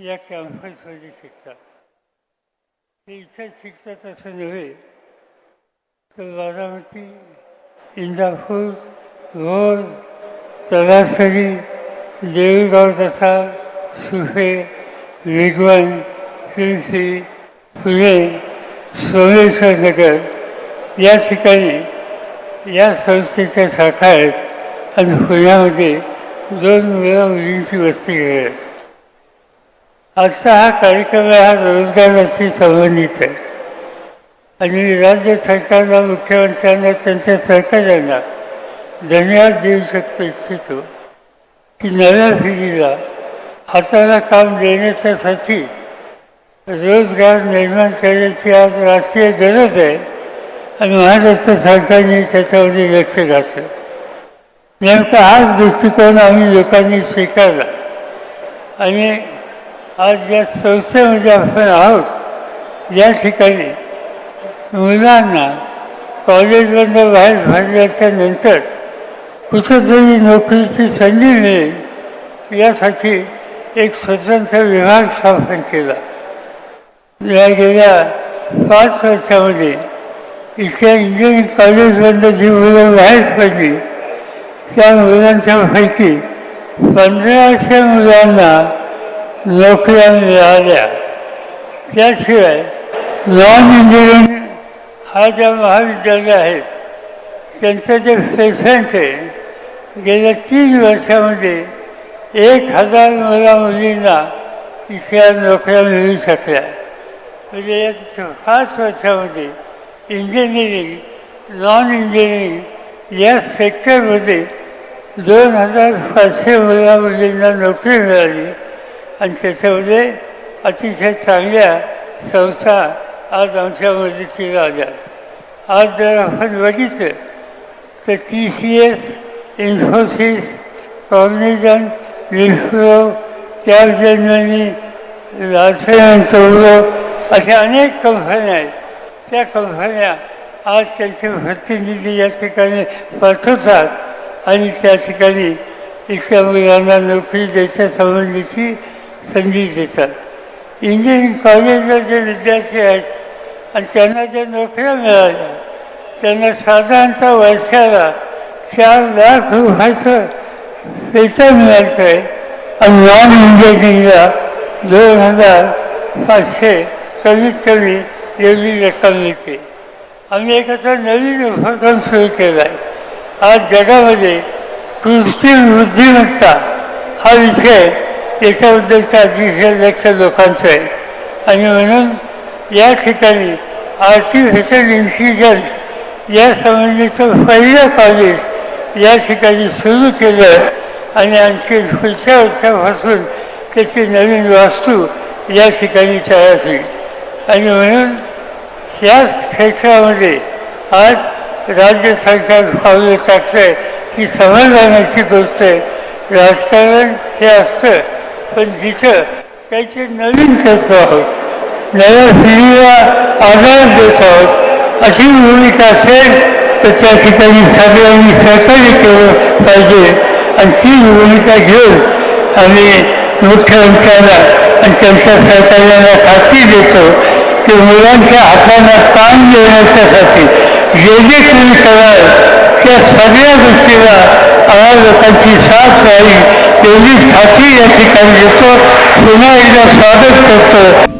या कॅम्पसमध्ये शिकतात. ते इथं शिकतात असं नव्हे तर बारामती इंदापूर रोड तलासरी देवीगाव तसा सुफे वेगवान शिरसी फुले सोमेश्वर नगर या ठिकाणी या संस्थेच्या शाखा आहेत आणि पुण्यामध्ये दोन वेळा मुलींची वस्ती आहेत आजचा हा कार्यक्रम हा रोजगाराशी संबंधित आहे. आणि राज्य सरकारला मुख्यमंत्र्यांना त्यांच्या सहकार्यांना धन्यवाद देऊ शकतो इच्छितो की नव्या पिढीला हाताला काम देण्याच्यासाठी रोजगार निर्माण करण्याची आज राष्ट्रीय गरज आहे आणि महाराष्ट्र सरकारने त्याच्यामध्ये लक्ष घातलं. नेमका हाच दृष्टिकोन आम्ही लोकांनी स्वीकारला. आणि आज या संस्थेमध्ये आपण आहोत. या ठिकाणी मुलांना कॉलेजमधनं बाहेर पडल्याच्या नंतर कुठंतरी नोकरीची संधी मिळेल यासाठी एक स्वतंत्र विभाग स्थापन केला. या गेल्या पाच वर्षामध्ये इथल्या इंजिनिअरिंग कॉलेजमधनं जी मुलं बाहेर पडली त्या मुलांच्यापैकी पंधराशे मुलांना नोकऱ्या मिळाल्या त्याशिवाय नॉन इंजिनिअरिंग हा ज्या महाविद्यालय आहेत त्यांचं जे पेशंट आहे गेल्या तीन वर्षामध्ये एक हजार मुला मुलींना इथल्या नोकऱ्या मिळू शकल्या. म्हणजे या पाच वर्षामध्ये इंजिनिअरिंग नॉन इंजिनिअरिंग या सेक्टरमध्ये दोन हजार पाचशे मुला मुलींना नोकरी मिळाली. आणि त्याच्यामध्ये अतिशय चांगल्या संस्था आज आमच्या मदतीला आल्या. आज जर आपण बघितलं तर T C S Infosys Cognizant Wipro Capgemini Larsen sorrow अशा अनेक कंपन्या आहेत. त्या कंपन्या आज त्यांचे प्रतिनिधी या ठिकाणी पाठवतात आणि त्या ठिकाणी इथल्या मुलांना नोकरी द्यायच्या संबंधीची संधी देतात इंजिनिअरिंग कॉलेजला जे विद्यार्थी आहेत आणि त्यांना ज्या नोकऱ्या मिळाल्या त्यांना साधारणतः वर्षाला चार लाख रुपयाचं वेतन मिळायचं आहे आणि नॉन इंजिनिअरिंगला दोन हजार पाचशे कमीत कमी एवढी रक्कम मिळते. आम्ही एक आता नवीन उपक्रम सुरू केला आहे आज जगामध्ये कृत्रिम बुद्धिमत्ता हा विषय याच्याबद्दलचं अतिशय लक्ष लोकांचं आहे. आणि म्हणून या ठिकाणी आर्टिफिशियल इंटेलिजन्स या संबंधीचं पहिलं कॉलेज या ठिकाणी सुरू केलं आणि आणखी पुढच्या वर्षापासून त्याची नवीन वास्तू या ठिकाणी तयार होईल. आणि म्हणून या क्षेत्रामध्ये आज राज्य सरकार पावलं टाकतं आहे ही समाधानाची गोष्ट आहे. राजकारण हे असतं. पण जिथं त्याचे नवीन करतो आहोत नव्या पिढीला आधार देत आहोत अशी भूमिका असेल तर त्या ठिकाणी सगळ्यांनी सहकार्य केलं पाहिजे. आणि ती भूमिका घेऊन आम्ही मुख्यमंत्र्यांना आणि त्यांच्या सहकार्यांना खात्री देतो की मुलांच्या हातांना काम देण्याच्यासाठी जे जे तुम्ही कराल त्या सगळ्या गोष्टीला आम्हा लोकांची साथ राहील एवढी खात्री या ठिकाणी येतो पुन्हा एकदा स्वागत करतो